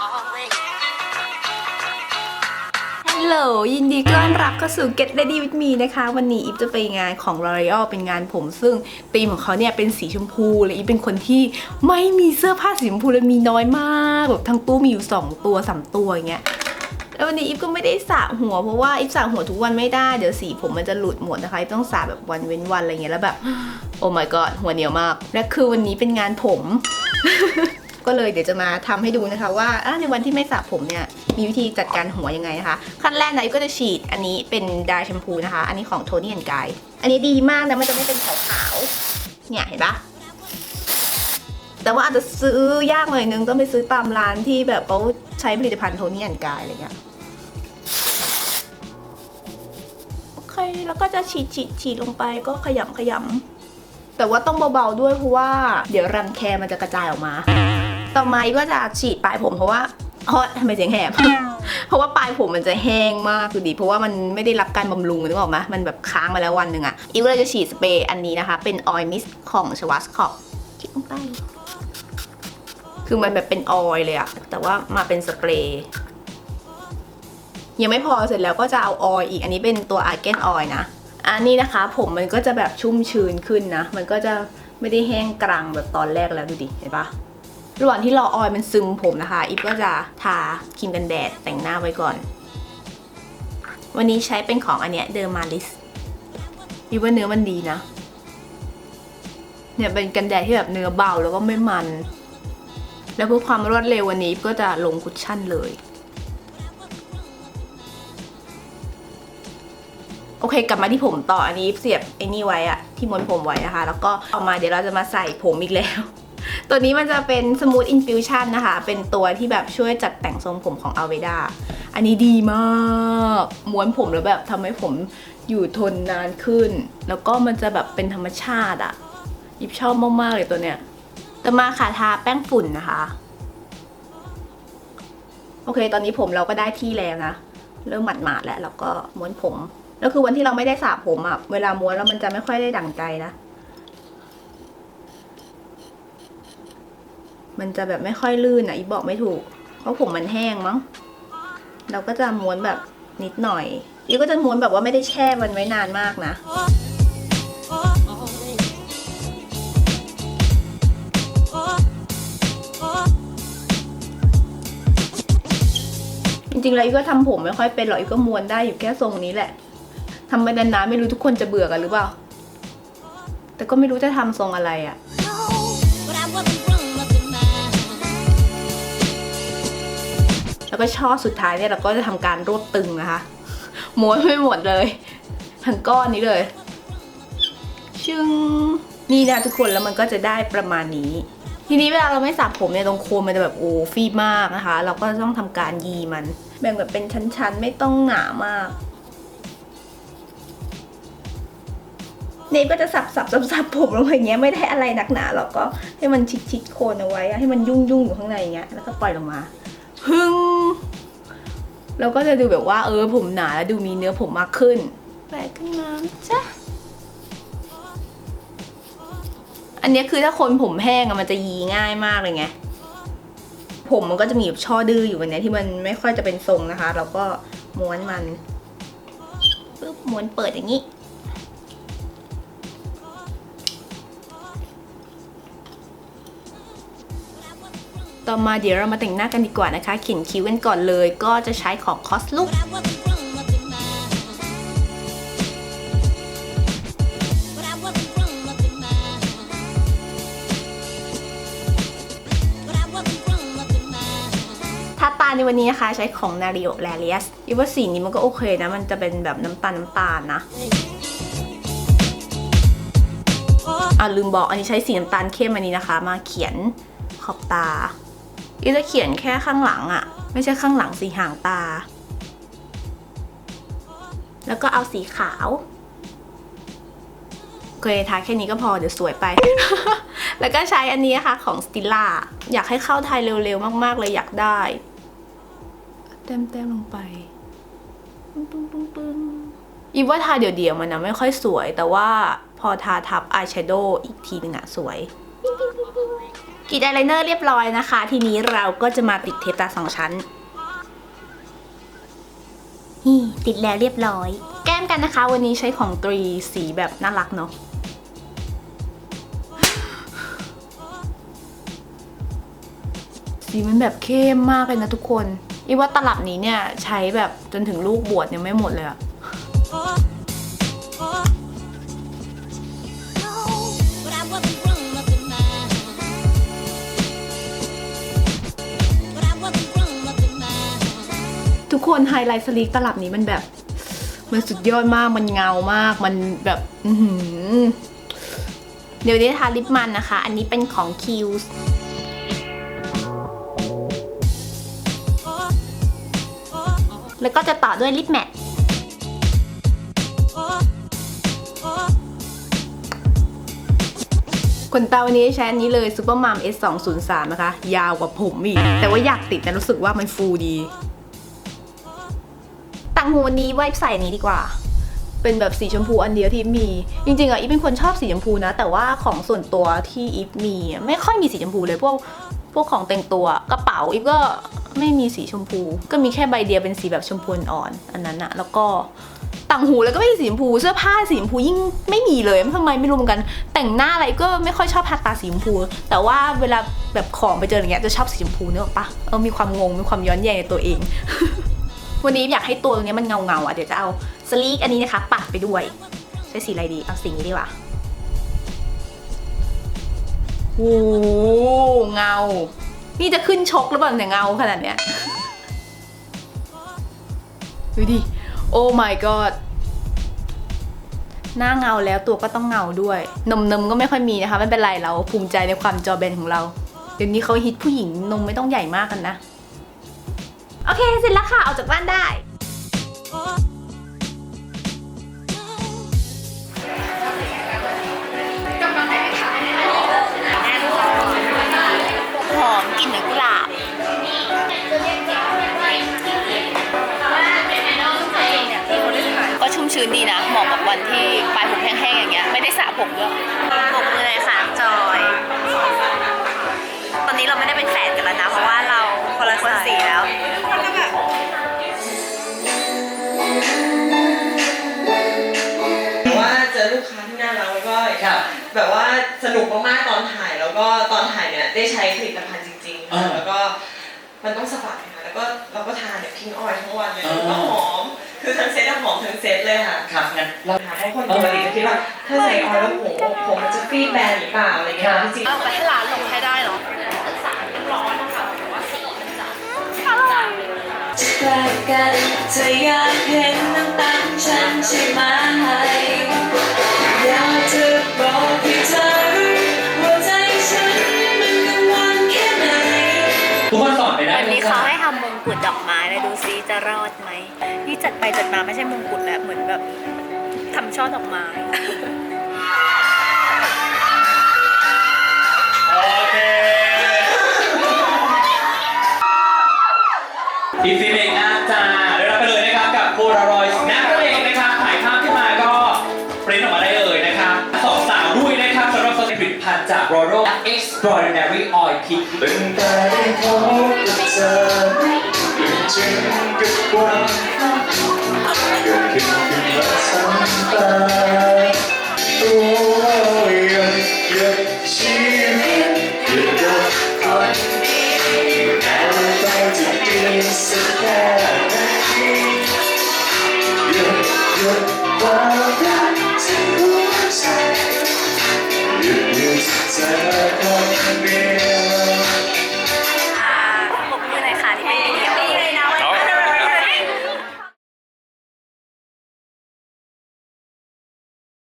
ฮัลโหลยินดีต้อนรับเข้าสู่ Get Ready with Me นะคะ วันนี้อีฟจะไปงานของ L'Oreal เป็นงานผม ซึ่งธีมของเขาเนี่ยเป็นสีชมพูและอีฟเป็นคนที่ไม่มีเสื้อผ้าสีชมพูเลยมีน้อยมากแบบทั้งตู้มีอยู่ 2 ตัว3ตัวอย่างเงี้ยแล้ววันนี้อีฟก็ไม่ได้สระหัวเพราะว่าอีฟสระหัวทุกวันไม่ได้เดี๋ยวสีผมมันจะหลุดหมดนะคะอีฟต้องสระแบบวันเว้นวันอะไรเงี้ยแล้วแบบโอ้ my god หัวเหนียวมากและคือวันนี้เป็นงานผม ก็เลยเดี๋ยวจะมาทำให้ดูนะคะว่าอะในวันที่ไม่สระผมเนี่ยมีวิธีจัดการหัวยังไงนะคะ ขั้นแรกนะอีฟก็จะฉีดอันนี้เป็นดายแชมพูนะคะ อันนี้ของโทนี่แอนกายอันนี้ดีมากนะมันจะไม่เป็นขาวๆเนี่ยเห็นปะแต่ว่าอาจจะซื้อยากหน่อยนึงต้องไปซื้อตามร้านที่แบบเขาใช้ผลิตภัณฑ์โทนี่แอนกายอะไรเงี้ยโอเคแล้วก็จะฉีดฉีดฉีดลงไปก็ขยำขยำแต่ว่าต้องเบาๆด้วยเพราะว่า เดี๋ยวรังแคมันจะกระจายออกมา ต่อมาอีกก็จะฉีดปลายผมเพราะว่าเพราะทำไมเสียงแหบ เพราะว่าปลายผมมันจะแห้งมากดูดิเพราะว่ามันไม่ได้รับการบำรุงนึกออกไหมมันแบบค้างมาแล้ววันหนึ่งอะอีกก็เลยจะฉีดสเปรย์อันนี้นะคะ เป็นออยล์มิสของชวัสคอปฉีดลงไป คือมันแบบเป็นออยล์เลยอะแต่ว่ามาเป็นสเปรย์ยังไม่พอเสร็จแล้วก็จะเอาออยล์อีก อันนี้เป็นตัวอาร์เกนออยล์นะ อันนี้นะคะ ผมมันก็จะแบบชุ่มชื้นขึ้นนะ มันก็จะไม่ได้แห้งกรังแบบตอนแรกแล้วดูดิ เห็นปะ ระหว่างที่รอออยล์มันซึมผมนะคะอีฟก็จะทาครีมกันแดดแต่งหน้าไว้ก่อน วันนี้ใช้เป็นของอันเนี้ยเดอร์มาลิสอีฟว่าเนื้อมันดีนะ เนี่ยเป็นกันแดดที่แบบเนื้อเบาแล้วก็ไม่มัน แล้วเพื่อความรวดเร็ววันนี้ก็จะลงคุชชั่นเลยโอเคกลับมาที่ผมต่ออันนี้เสียบไอ้นี่ไว้อะที่ม้วนผมไว้นะคะ แล้วก็เอามาเดี๋ยวเราจะมาใส่ผมอีกแล้ว ตัวนี้มันจะเป็น Smooth Infusion นะคะ เป็นตัวที่แบบช่วยจัดแต่งทรงผมของ Alveda อันนี้ดีมากม้วนผมแล้วแบบทำให้ผมอยู่ทนนานขึ้น แล้วก็มันจะแบบเป็นธรรมชาติอะยิบชอบมาก ๆ เลยตัวเนี้ยต่อมาค่ะทาแป้งฝุ่นนะคะ โอเค ตอนนี้ผมเราก็ได้ที่แล้วนะ เริ่มหมาดๆแล้วแล้วก็ม้วนผม แล้วคือวันที่เราไม่ได้สระผมอะ่ะเวลาม้วนแล้วมันจะไม่ค่อยได้ดั่งใจนะ มันจะแบบไม่ค่อยลื่นอะอีบอกไม่ถูก เพราะผมมันแห้งมั้ง เราก็จะม้วนแบบนิดหน่อย อีก็จะม้วนแบบว่าไม่ได้แช่มันไว้นานมากนะจริงๆแล้วอีก็ทำผมไม่ค่อยเป็นหรอกอีก็ม้วนได้อยู่แค่ทรงนี้แหละทำไปนานๆไม่รู้ทุกคนจะเบื่อกันหรือเปล่า แต่ก็ไม่รู้จะทำทรงอะไรอะ่ะ แล้วก็ช่อสุดท้ายเนี่ยเราก็จะทำการรวบตึงนะคะม้วนไม่หมดเลยทั้งก้อนนี้เลย ชึงนี่นะทุกคนแล้วมันก็จะได้ประมาณนี้ ทีนี้เวลาเราไม่สระผมเนี่ยตรงโคนมันจะแบบโอ้ฟีมากนะคะ เราก็ต้องทำการยีมัน แบ่งแบบเป็นชั้นๆ ไม่ต้องหนามากเนยก็จะสับสับสับสับผมลงไปอย่างเงี้ยไม่ได้อะไรหนักหนาหรอกก็ให้มันชิดชิดโคนเอาไว้ให้มันยุ่งยุ่งอยู่ข้างในอย่างเงี้ยแล้วก็ปล่อยลงมา พึ่ง เราก็จะดูแบบว่าเออผมหนาแล้วดูมีเนื้อผมมากขึ้นแปลขึ้นมาจ้ะอันเนี้ยคือถ้าคนผมแห้งอะมันจะยีง่ายมากเลยไงผมมันก็จะมีแบบช่อดื้ออยู่วันเนี้ยที่มันไม่ค่อยจะเป็นทรงนะคะ เราก็ม้วนมันปึ๊บม้วนเปิดอย่างนี้ ต่อมาเดี๋ยวเรามาแต่งหน้ากันดีกว่านะคะ เขียนคิ้วกันก่อนเลย ก็จะใช้ของคอสลุกทาตาในวันนี้นะคะใช้ของ Nario l a r i u s อีว่าสีนี้มันก็โอเคนะ มันจะเป็นแบบน้ำตาลน้ำตาลนะอ่าลืมบอกอันนี้ใช้สีน้ำตาลเข้มอันนี้นะคะ มาเขียนขอบตา อีจะเขียนแค่ข้างหลังอะไม่ใช่ข้างหลังสีหางตา แล้วก็เอาสีขาวโอเคทาแค่นี้ก็พอเดี๋ยวสวยไป แล้วก็ใช้อันนี้นะคะของ Stila อยากให้เข้าไทยเร็วๆ มากๆ เลยอยากได้แต้มๆลงไปปึ้งปึ้งปึ้งปึ้งอีว่าทาเดี่ยวๆมันนะไม่ค่อยสวย แต่ว่าพอทาทับอายแชโดว์อีกทีหนึ่งอะสวย กรีดอายไลเนอร์เรียบร้อยนะคะ ทีนี้เราก็จะมาติดเทปตาสองชั้นนี่ติดแล้วเรียบร้อย แก้มกันนะคะ วันนี้ใช้ของตรีสีแบบน่ารักเนาะสีมันแบบเข้มมากเลยนะทุกคนอีว่าตลับนี้เนี่ยใช้แบบจนถึงลูกบวชยังไม่หมดเลยอะ ทุกคนไฮไลท์สลีกตลับนี้มันแบบ มันสุดยอดมากมันเงามากมันแบบเดี๋ยวนี้ทาลิปมันนะคะ อันนี้เป็นของ Q แล้วก็จะต่อด้วยลิปแมทขนตาวันนี้ใช้อันนี้เลย Supermom S 2 0 3นะคะ ยาวกว่าผมอีก แต่ว่าอยากติดแต่รู้สึกว่ามันฟูดี ต่างหูวันนี้ไว้ใส่นี้ดีกว่า เป็นแบบสีชมพูอันเดียวที่มี จริงๆอะอีฟเป็นคนชอบสีชมพูนะ แต่ว่าของส่วนตัวที่อีฟมีไม่ค่อยมีสีชมพูเลยพวกพวกของแต่งตัวกระเป๋าอีฟก็ไม่มีสีชมพู ก็มีแค่ใบเดียวเป็นสีแบบชมพูอ่อนอันนั้นอะแล้วก็ต่างหูแล้วก็ไม่มีสีชมพูเสื้อผ้าสีชมพูยิ่งไม่มีเลยทำไมไม่รู้เหมือนกัน แต่งหน้าอะไรก็ไม่ค่อยชอบทาตาสีชมพู แต่ว่าเวลาแบบของไปเจออย่างเงี้ยจะชอบสีชมพูเนอะปะเออมีความงงมีความย้อนแย้งในตัวเอง วันนี้อยากให้ตัวตรงนี้มันเงาเงาอะเดี๋ยวจะเอาสลีกอันนี้นะคะปัดไปด้วย ใช้สีอะไรดีเอาสีนี้ดีกว่าโอ้เงา นี่จะขึ้นชกหรือเปล่าเนี่ยเงาขนาดเนี้ยดูดิโอ้ my god หน้าเงาแล้วตัวก็ต้องเงาด้วย นมนมก็ไม่ค่อยมีนะคะ ไม่เป็นไรเราภูมิใจในความจอแบนของเรา เดี๋ยวนี้เขาฮิตผู้หญิงนมไม่ต้องใหญ่มากกันนะ โอเค เสร็จแล้วค่ะ ออกจากบ้านได้หอมกลิ่นเหมือนกุหลาบก็ชุ่มชื้นดีนะ เหมาะกับวันที่ปลายผมแห้งๆอย่างเงี้ย ไม่ได้สระผมด้วยปกมือเลยค่ะจอย ตอนนี้เราไม่ได้เป็นแฟนกันแล้วนะ เพราะว่าเรา คนละคนสีแล้วแต่ว่าเจอลูกค้าที่น่ารักแล้วก็แบบว่าสนุกมากๆตอนถ่ายแล้วก็ตอนถ่ายเนี่ยได้ใช้ผลิตภัณฑ์จริงๆอ่าค่ะแล้วก็มันต้องสบายค่ะแล้วก็เราก็ทานเนี่ยทิ้งออยล์ทั้งวันเลยอ่าแล้วก็หอมคือทั้งเซ็ตอะหอมทั้งเซ็ตเลยค่ะครับงั้นเราค่ะเพราะคนปกติจะคิดว่าถ้าใส่ออยล์แล้วผมผมมันจะฟีดแบนหรือเปล่าอะไรเงี้ยจริงๆ ใกล้กันเธออยากเห็นน้ำตาฉันใช่ไหมอยากจะบอกให้เธอรู้ว่าใจฉันมันกังวลแค่ไหนทุกคนสอนไปได้วันนี้ทุกคเขานให้ทำมงกุฎดอกไม้เลยดูซิจะรอดไหมนี่จัดไปจัดมาไม่ใช่มงกุฎแล้วเหมือนแบบทำช่อดอกไม้โอเค ทีซีเองนะจ้าได้รับไปเลยนะครับกับโพลารอยส์นะเองนะครับถ่ายภาพขึ้นมาก็ปริ้นออกมาได้เลยนะครับสองสาวด้วยนะครับสำหรับสติผลิตภัณฑ์จาก Roro Extraordinary Oil Peak ตั้งแต่ได้พบกับเธอเกิดจึงกับความเกิดขึ้นขึ้นมาซ้ำต